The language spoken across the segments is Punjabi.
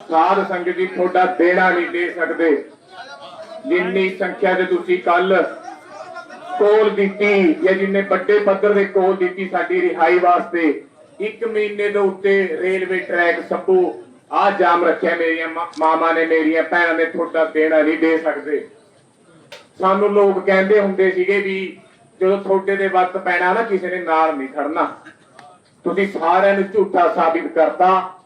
ਸਾਧ ਸੰਗਤ ਜੀ, ਤੁਹਾਡਾ ਦੇਣਾ ਨਹੀਂ ਦੇ ਸਕਦੇ। ਜਿੰਨੀ ਸੰਖਿਆ ਦੇ ਤੁਸੀਂ ਕੱਲ ਕੋਲ ਦਿੱਤੀ ਜਾਂ ਜਿੰਨੇ ਵੱਡੇ ਪੱਧਰ ਦੇ ਕੋਲ ਦਿੱਤੀ ਸਾਡੀ ਰਿਹਾਈ ਵਾਸਤੇ, ਇੱਕ ਮਹੀਨੇ ਦੇ ਉੱਤੇ ਰੇਲਵੇ ਟਰੈਕ ਸੱਪੂ ਆ ਜਾਮ ਰੱਖਿਆ ਮੇਰੀਆਂ ਮਾਮਾ ਨੇ, ਮੇਰੀਆਂ ਭੈਣਾਂ ਨੇ, ਤੁਹਾਡਾ ਦੇਣਾ ਨਹੀਂ ਦੇ ਸਕਦੇ। ਸਾਨੂੰ ਲੋਕ ਕਹਿੰਦੇ ਹੁੰਦੇ ਸੀਗੇ ਵੀ ਜਦੋਂ ਤੁਹਾਡੇ ਦੇ ਵਕਤ ਪੈਣਾ ਨਾ, ਕਿਸੇ ਨੇ ਨਾਲ ਨਹੀਂ ਖੜਨਾ। ਤੁਸੀਂ ਸਾਰਿਆਂ ਨੂੰ ਝੂਠਾ ਸਾਬਿਤ ਕਰਤਾ।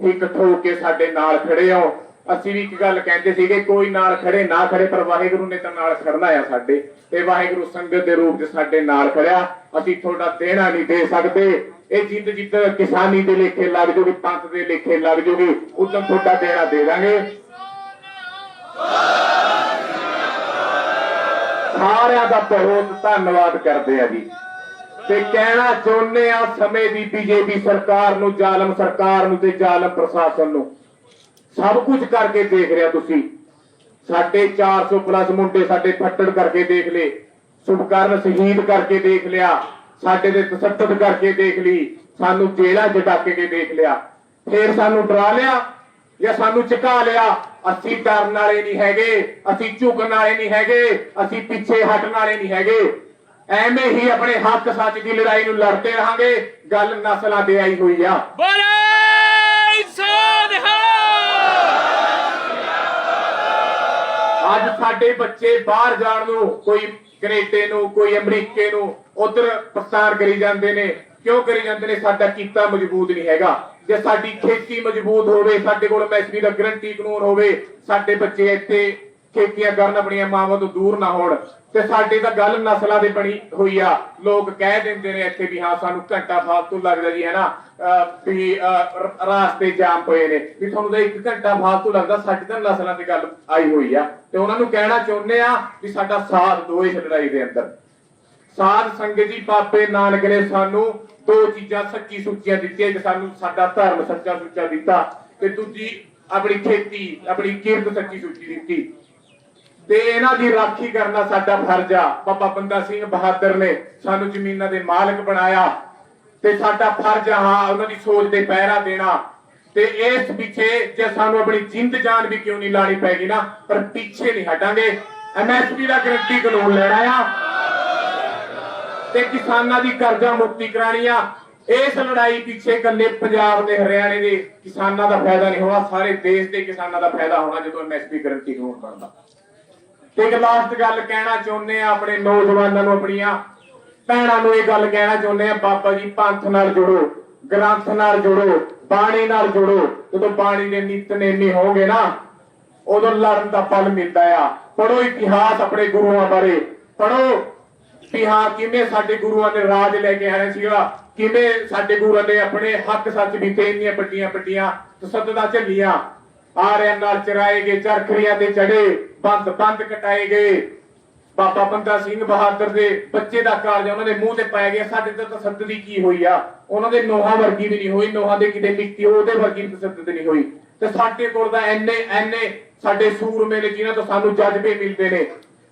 ਇੱਕ ਠੋਕ ਕੇ ਸਾਡੇ ਨਾਲ ਖੜੇ ਹੋ। ਅਸੀਂ ਵੀ ਇੱਕ ਗੱਲ ਕਹਿੰਦੇ ਸੀਗੇ, ਕੋਈ ਨਾਲ ਖੜੇ ਨਾ ਖੜੇ, ਪਰ ਵਾਹਿਗੁਰੂ ਨੇ ਤਾਂ ਨਾਲ ਖੜਨਾ ਆ ਸਾਡੇ। ਤੇ ਵਾਹਿਗੁਰੂ ਸੰਗਤ ਦੇ ਰੂਪ 'ਚ ਸਾਡੇ ਨਾਲ ਖੜਿਆ। ਅਸੀਂ ਤੁਹਾਡਾ ਦੇਣਾ ਨਹੀਂ ਦੇ ਸਕਦੇ। ਇਹ ਜਿੱਦ ਜਿੱਤ ਕਿਸਾਨੀ ਦੇ ਲੇਖੇ ਲੱਗ ਜੂਗੀ, ਪੰਥ ਦੇ ਲੇਖੇ ਲੱਗ ਜੂਗੀ ਉਦੋਂ ਤੁਹਾਡਾ ਦੇਣਾ ਦੇ ਦਾਂਗੇ। ਸਾਰਿਆਂ ਦਾ ਬਹੁਤ ਧੰਨਵਾਦ ਕਰਦੇ ਆ ਜੀ। ਤੇ ਕਹਿਣਾ ਚਾਹੁੰਦੇ ਆ ਸਮੇਂ ਦੀ ਬੀਜੇਪੀ ਸਰਕਾਰ ਨੂੰ, ਜ਼ਾਲਮ ਸਰਕਾਰ ਨੂੰ ਤੇ ਜ਼ਾਲਮ ਪ੍ਰਸ਼ਾਸਨ ਨੂੰ। ਸਭ ਕੁਝ ਕਰਕੇ ਦੇਖ ਰਿਹਾ ਤੁਸੀਂ। ਸਾਡੇ 400 ਪਲੱਸ ਮੁੰਡੇ ਸਾਡੇ ਫੱਟੜ ਕਰਕੇ ਦੇਖ ਲਏ। ਸੁਭਕਰਨ ਸ਼ਹੀਦ ਕਰਕੇ ਦੇਖ ਲਿਆ। ਸਾਡੇ ਦੇ ਤਸੱਦਦ ਕਰਕੇ ਦੇਖ ਲਈ। ਸਾਨੂੰ ਜੇਲ੍ਹਾਂ 'ਚ ਡੱਕ ਕੇ ਦੇਖ ਲਿਆ। ਫੇਰ ਸਾਨੂੰ ਡਰਾ ਲਿਆ ਜਾਂ ਸਾਨੂੰ ਝੁਕਾ ਲਿਆ? ਅਸੀਂ ਡਰਨ ਵਾਲੇ ਨਹੀਂ ਹੈਗੇ। ਅਸੀਂ ਝੁਕਣ ਵਾਲੇ ਨਹੀਂ ਹੈਗੇ। ਅਸੀਂ ਪਿੱਛੇ ਹਟਣ ਵਾਲੇ ਨਹੀਂ ਹੈਗੇ। ਐਵੇਂ ਹੀ ਆਪਣੇ ਹੱਕ ਸੱਚ ਦੀ ਲੜਾਈ ਨੂੰ ਲੜਦੇ ਰਹਾਂਗੇ ਗੱਲ ਨਸਲਾਂ ਤੇ ਆਈ ਹੋਈ ਆ। ਬੋਲੇ ਸੋਨਹਾ ਅੱਜ ਸਾਡੇ ਬੱਚੇ ਬਾਹਰ ਜਾਣ ਨੂੰ ਕੋਈ ਕੈਨੇਡਾ ਨੂੰ ਕੋਈ ਅਮਰੀਕੇ ਨੂੰ ਉਧਰ ਪ੍ਰਸਾਰ ਕਰੀ ਜਾਂਦੇ ਨੇ। ਕਿਉਂ ਕਰੀ ਜਾਂਦੇ ਨੇ? ਸਾਡਾ ਕੀਤਾ ਮਜ਼ਬੂਤ ਨਹੀਂ ਹੈਗਾ। ਜੇ ਸਾਡੀ ਖੇਤੀ ਮਜ਼ਬੂਤ ਹੋਵੇ ਸਾਡੇ ਕੋਲ ਐਮਐਸਪੀ ਦਾ ਗਰੰਟੀ ਕਾਨੂੰਨ ਹੋਵੇ ਸਾਡੇ ਬੱਚੇ ਇੱਥੇ ਖੇਤੀਆਂ ਕਰਨ ਆਪਣੀਆਂ ਮਾਵਾਂ ਤੋਂ ਦੂਰ ਨਾ ਹੋਣ। ਤੇ ਸਾਡੀ ਤਾਂ ਗੱਲ ਨਸਲਾਂ ਦੀ ਬਣੀ ਹੋਈ ਆ। ਲੋਕ ਕਹਿ ਦਿੰਦੇ ਨੇ ਇੱਥੇ ਵੀ ਹਾਂ, ਸਾਨੂੰ ਘੰਟਾ ਫਾਲਤੂ ਲੱਗਦਾ ਜੀ ਹੈ ਨਾ ਵੀ ਰਾਸਤੇ ਜਾਮ ਪਏ ਨੇ। ਵੀ ਤੁਹਾਨੂੰ ਤਾਂ ਇੱਕ ਘੰਟਾ ਫਾਲਤੂ ਲੱਗਦਾ, ਸਾਡੀ ਤਾਂ ਨਸਲਾਂ ਤੇ ਗੱਲ ਆਈ ਹੋਈ ਆ। ਤੇ ਉਹਨਾਂ ਨੂੰ ਕਹਿਣਾ ਚਾਹੁੰਦੇ ਆ ਵੀ ਸਾਡਾ ਸਾਥ ਦਿਓ ਇਸ ਲੜਾਈ ਦੇ ਅੰਦਰ। ਸਾਧ ਸੰਗਤ ਜੀ, ਪਾਪੇ ਨਾਨਕ ਨੇ ਸਾਨੂੰ ਦੋ ਚੀਜ਼ਾਂ ਸੱਚੀ ਸੁੱਚੀਆਂ ਦਿੱਤੀਆਂ। ਕਿ ਸਾਨੂੰ ਸਾਡਾ ਧਰਮ ਸੱਚਾ ਸੁੱਚਾ ਦਿੱਤਾ ਤੇ ਦੂਜੀ ਆਪਣੀ ਖੇਤੀ, ਆਪਣੀ ਕਿਰਤ ਸੱਚੀ ਸੁੱਚੀ ਦਿੱਤੀ। ਤੇ ਇਹਨਾਂ ਦੀ ਰਾਖੀ ਕਰਨਾ ਸਾਡਾ ਫਰਜ਼ ਆ। ਬਾਬਾ ਬੰਦਾ ਸਿੰਘ ਬਹਾਦਰ ਨੇ ਸਾਨੂੰ ਜ਼ਮੀਨਾਂ ਦੇ ਮਾਲਕ ਬਣਾਇਆ ਤੇ ਸਾਡਾ ਫਰਜ਼ ਆ ਉਹਨਾਂ ਦੀ ਸੋਚ ਤੇ ਪਹਿਰਾ ਦੇਣਾ। ਤੇ ਇਸ ਪਿੱਛੇ ਜੇ ਸਾਨੂੰ ਆਪਣੀ ਜਿੰਦ ਜਾਨ ਵੀ ਕਿਉਂ ਨਹੀਂ ਲਾਣੀ ਪੈਗੀ ਨਾ, ਪਰ ਪਿੱਛੇ ਨਹੀਂ ਹਟਾਂਗੇ। ਐਮਐਸਪੀ ਦਾ ਗਰੰਟੀ ਕਾਨੂੰਨ ਲੈਣਾ ਆ। ਤੇ ਕਿਸਾਨਾਂ ਦੀ ਕਰਜ਼ਾ ਮੁਕਤੀ ਕਰਾਣੀ ਆ। ਇਸ ਲੜਾਈ ਪਿੱਛੇ ਇਕੱਲੇ ਪੰਜਾਬ ਦੇ ਹਰਿਆਣੇ ਦੇ ਕਿਸਾਨਾਂ ਦਾ ਫਾਇਦਾ ਨਹੀਂ ਹੋਣਾ, ਸਾਰੇ ਦੇਸ਼ ਦੇ ਕਿਸਾਨਾਂ ਦਾ ਫਾਇਦਾ ਹੋਣਾ ਜਦੋਂ ਐਮਐਸਪੀ ਗਰੰਟੀ ਕਾਨੂੰਨ ਬਣਦਾ। ਇੱਕ ਲਾਸਟ ਗੱਲ ਕਹਿਣਾ ਚਾਹੁੰਦੇ ਆ ਆਪਣੇ ਨੌਜਵਾਨਾਂ ਨੂੰ, ਆਪਣੀਆਂ ਭੈਣਾਂ ਨੂੰ ਇਹ ਗੱਲ ਕਹਿਣਾ ਚਾਹੁੰਦੇ ਆ ਬਾਬਾ ਜੀ ਪੰਥ ਨਾਲ ਜੁੜੋ, ਗ੍ਰੰਥ ਨਾਲ ਜੁੜੋ, ਬਾਣੀ ਨਾਲ ਜੁੜੋ। ਜਦੋਂ ਬਾਣੀ ਦੇ ਨਿਤਨੇਮੀ ਹੋਗੇ ਨਾ, ਉਦੋਂ ਲੜਨ ਦਾ ਫਲ ਮਿਲਦਾ ਆ। ਪੜੋ ਇਤਿਹਾਸ ਆਪਣੇ ਗੁਰੂਆਂ ਬਾਰੇ। ਪੜੋ ਵੀ ਹਾਂ ਕਿਵੇਂ ਸਾਡੇ ਗੁਰੂਆਂ ਨੇ ਰਾਜ ਲੈ ਕੇ ਆਇਆ ਸੀਗਾ, ਕਿਵੇਂ ਸਾਡੇ ਗੁਰੂਆਂ ਨੇ ਆਪਣੇ ਹੱਕ ਸੱਚ ਵੀ ਇੰਨੀਆਂ ਵੱਡੀਆਂ ਵੱਡੀਆਂ ਤਸੱਦਦਾਂ ਝੱਲੀਆਂ। ਆਰਿਆਂ ਨਾਲ ਚਰਾਏ ਗਏ, ਚਰਖੜੀਆਂ ਤੇ ਚੜੇ, ਬੰਦ ਬੰਦ ਕਟਾਏ ਗਏ। ਬਾਬਾ ਬੰਦਾ ਸਿੰਘ ਬਹਾਦਰ ਦੇ ਬੱਚੇ ਦਾ ਕਾਲਜ ਉਹਨਾਂ ਦੇ ਮੂੰਹ ਤੇ ਪੈ ਗਿਆ। ਸਾਡੇ ਤੇ ਤਸੱਦਦ ਦੀ ਕੀ ਹੋਈ ਆ? ਉਹਨਾਂ ਦੇ ਨੋਹਾਂ ਵਰਗੀ ਵੀ ਨਹੀਂ ਹੋਈ, ਨੋਹਾਂ ਦੇ ਕਿਤੇ ਮਿੱਟੀ ਉਹਦੇ ਵਰਗੀ ਵੀ ਤਸੱਦਦ ਨਹੀਂ ਹੋਈ। ਤੇ ਸਾਡੇ ਕੋਲ ਤਾਂ ਐਨੇ ਐਨੇ ਸਾਡੇ ਸੂਰਮੇ ਨੇ ਜਿਨ੍ਹਾਂ ਤੋਂ ਸਾਨੂੰ ਜਜ਼ਬੇ ਮਿਲਦੇ ਨੇ।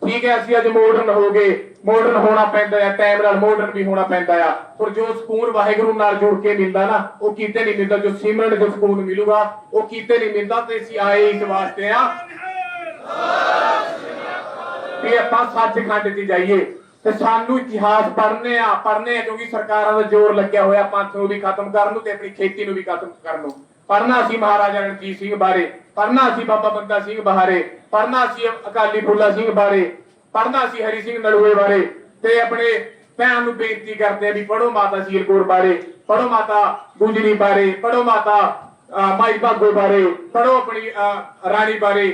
ਠੀਕ ਹੈ, ਅਸੀਂ ਅੱਜ ਮਾਡਰਨ ਹੋ ਗਏ। ਮਾਡਰਨ ਹੋਣਾ ਪੈਂਦਾ ਹੈ ਟਾਈਮ ਨਾਲ ਮਾਡਰਨ ਵੀ ਹੋਣਾ ਪੈਂਦਾ ਆ। ਪਰ ਜੋ ਸਕੂਨ ਵਾਹਿਗੁਰੂ ਨਾਲ ਜੁੜ ਕੇ ਮਿਲਦਾ ਨਾ, ਉਹ ਕਿਤੇ ਨਹੀਂ ਮਿਲਦਾ। ਜੋ ਸਿਮਰਨ ਜੋ ਸਕੂਨ ਮਿਲੂਗਾ, ਉਹ ਕਿਤੇ ਨਹੀਂ ਮਿਲਦਾ ਤੇ ਅਸੀਂ ਆਏ ਇਸ ਵਾਸਤੇ ਆ। ਵੀ ਆਪਾਂ ਸੱਚਖੰਡ 'ਚ ਜਾਈਏ। ਤੇ ਸਾਨੂੰ ਇਤਿਹਾਸ ਪੜ੍ਹਨੇ ਆ ਪੜ੍ਹਨੇ ਆ, ਕਿਉਂਕਿ ਸਰਕਾਰਾਂ ਦਾ ਜ਼ੋਰ ਲੱਗਿਆ ਹੋਇਆ ਪੰਥ ਨੂੰ ਵੀ ਖਤਮ ਕਰਨ ਨੂੰ ਤੇ ਆਪਣੀ ਖੇਤੀ ਨੂੰ ਵੀ ਖਤਮ ਕਰਨ ਨੂੰ। ਪੜ੍ਹਨਾ ਅਸੀਂ ਮਹਾਰਾਜਾ ਰਣਜੀਤ ਸਿੰਘ ਬਾਰੇ ਪੜ੍ਹਨਾ ਅਸੀਂ ਬਾਬਾ ਬੰਦਾ ਸਿੰਘ ਬਾਰੇ ਪੜ੍ਹਨਾ ਅਸੀਂ ਅਕਾਲੀ ਫੂਲਾ ਸਿੰਘ ਬਾਰੇ ਪੜ੍ਹਨਾ ਸੀ ਹਰੀ ਸਿੰਘ ਨਲੂਏ ਬਾਰੇ ਤੇ ਆਪਣੇ ਭੈਣ ਨੂੰ ਬੇਨਤੀ ਕਰਦੇ ਆ ਵੀ ਪੜੋ ਮਾਤਾ ਸ਼ੀਰਕੌਰ ਬਾਰੇ ਪੜੋ ਮਾਤਾ ਗੁੰਜਰੀ ਬਾਰੇ ਪੜੋ ਮਾਤਾ ਮਾਈ ਭਾਗੋ ਬਾਰੇ ਪੜੋ ਆਪਣੀ ਅਹ, ਰਾਣੀ ਬਾਰੇ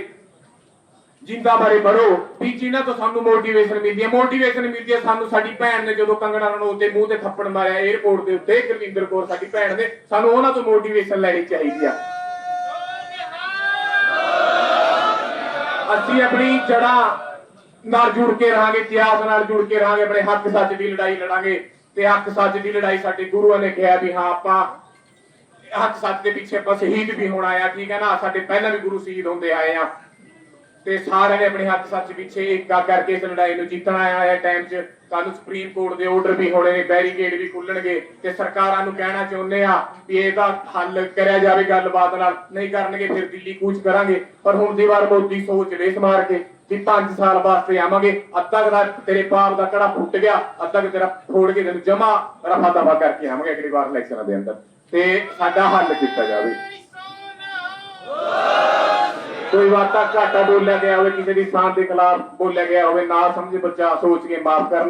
ਜਿੰਦਾ ਬਾਰੇ ਪੜੋ ਵੀ ਜਿਨ੍ਹਾਂ ਤੋਂ ਸਾਨੂੰ ਮੋਟੀਵੇਸ਼ਨ ਮਿਲਦੀ ਹੈ। ਮੋਟੀਵੇਸ਼ਨ ਮਿਲਦੀ ਹੈ ਸਾਨੂੰ ਸਾਡੀ ਭੈਣ ਨੇ ਜਦੋਂ ਕੰਗਣਾ ਰਣੌਤ ਦੇ ਮੂੰਹ ਤੇ ਥੱਪੜ ਮਾਰਿਆ 에어ਪੋਰਟ ਦੇ ਉੱਤੇ, ਗੁਰਵਿੰਦਰ ਕੌਰ ਸਾਡੀ ਭੈਣ ਨੇ, ਸਾਨੂੰ ਉਹਨਾਂ ਤੋਂ ਮੋਟੀਵੇਸ਼ਨ ਲੈਣੀ ਚਾਹੀਦੀ ਆ। ਅਸੀਂ ਆਪਣੀ ਜੜ੍ਹਾਂ ਨਾਲ ਜੁੜ ਕੇ ਰਹਾਂਗੇ, ਇਤਿਹਾਸ ਨਾਲ ਜੁੜ ਕੇ ਰਹਾਂਗੇ, ਆਪਣੇ ਹੱਕ ਸੱਚ ਦੀ ਲੜਾਈ ਲੜਾਂਗੇ ਤੇ ਹੱਕ ਸੱਚ ਦੀ ਲੜਾਈ ਸਾਡੇ ਗੁਰੂਆਂ ਨੇ ਕਿਹਾ ਵੀ ਹਾਂ, ਆਪਾਂ ਹੱਕ ਸੱਚ ਦੇ ਪਿੱਛੇ ਆਪਾਂ ਸ਼ਹੀਦ ਵੀ ਹੋਣਾ ਆ ਠੀਕ ਹੈ ਨਾ? ਸਾਡੇ ਪਹਿਲਾਂ ਵੀ ਗੁਰੂ ਸ਼ਹੀਦ ਹੁੰਦੇ ਆਏ ਆ ਤੇ ਸਾਰਿਆਂ ਨੇ ਆਪਣੇ ਹੱਥ ਸੱਚ ਪਿੱਛੇ ਏਕਾ ਕਰਕੇ ਇਸ ਲੜਾਈ ਨੂੰ ਜਿੱਤਣਾ ਆਇਆ ਟਾਈਮ 'ਚ। ਕੱਲ ਸੁਪਰੀਮ ਕੋਰਟ ਦੇ ਆਰਡਰ ਵੀ ਹੋਣੇ ਨੇ ਬੈਰੀਕੇਡ ਵੀ ਖੁੱਲਣਗੇ ਤੇ ਸਰਕਾਰਾਂ ਨੂੰ ਕਹਿਣਾ ਚਾਹੁੰਦੇ ਆ ਵੀ ਇਹਦਾ ਹੱਲ ਕਰਿਆ ਜਾਵੇ ਗੱਲਬਾਤ ਨਾਲ। ਨਹੀਂ ਕਰਨਗੇ ਫਿਰ ਦਿੱਲੀ ਕੂਚ ਕਰਾਂਗੇ। ਪਰ ਹੁਣ ਦੀ ਵਾਰ ਮੋਦੀ ਸੋਚ ਰੇਸ ਮਾਰ ਕੇ ਵੀ 5 ਸਾਲ ਵਾਸਤੇ ਆਵਾਂਗੇ। ਅੱਧਾ ਕੁ ਦਾ ਤੇਰੇ ਪਾਪ ਦਾ ਕੜਾ ਫੁੱਟ ਗਿਆ, ਅੱਧਾ ਕੁ ਤੇਰਾ ਫੋੜ ਕੇ ਤੈਨੂੰ ਜਮਾ ਰਫਾ ਦਫਾ ਕਰਕੇ ਆਵਾਂਗੇ ਅਗਲੀ ਵਾਰ ਇਲੈਕਸ਼ਨਾਂ ਦੇ ਅੰਦਰ। ਤੇ ਸਾਡਾ ਹੱਲ ਕੀਤਾ ਜਾਵੇ। ਕੋਈ ਵਾਤਾ ਘਾਟਾ ਬੋਲਿਆ ਗਿਆ ਹੋਵੇ, ਕਿਸੇ ਦੀ ਸਾਨ ਦੇ ਖਿਲਾਫ ਬੋਲਿਆ ਗਿਆ ਹੋਵੇ, ਨਾ ਸਮਝ ਬੱਚਾ, ਸੋਚ ਕੇ ਮਾਫ ਕਰਨਾ।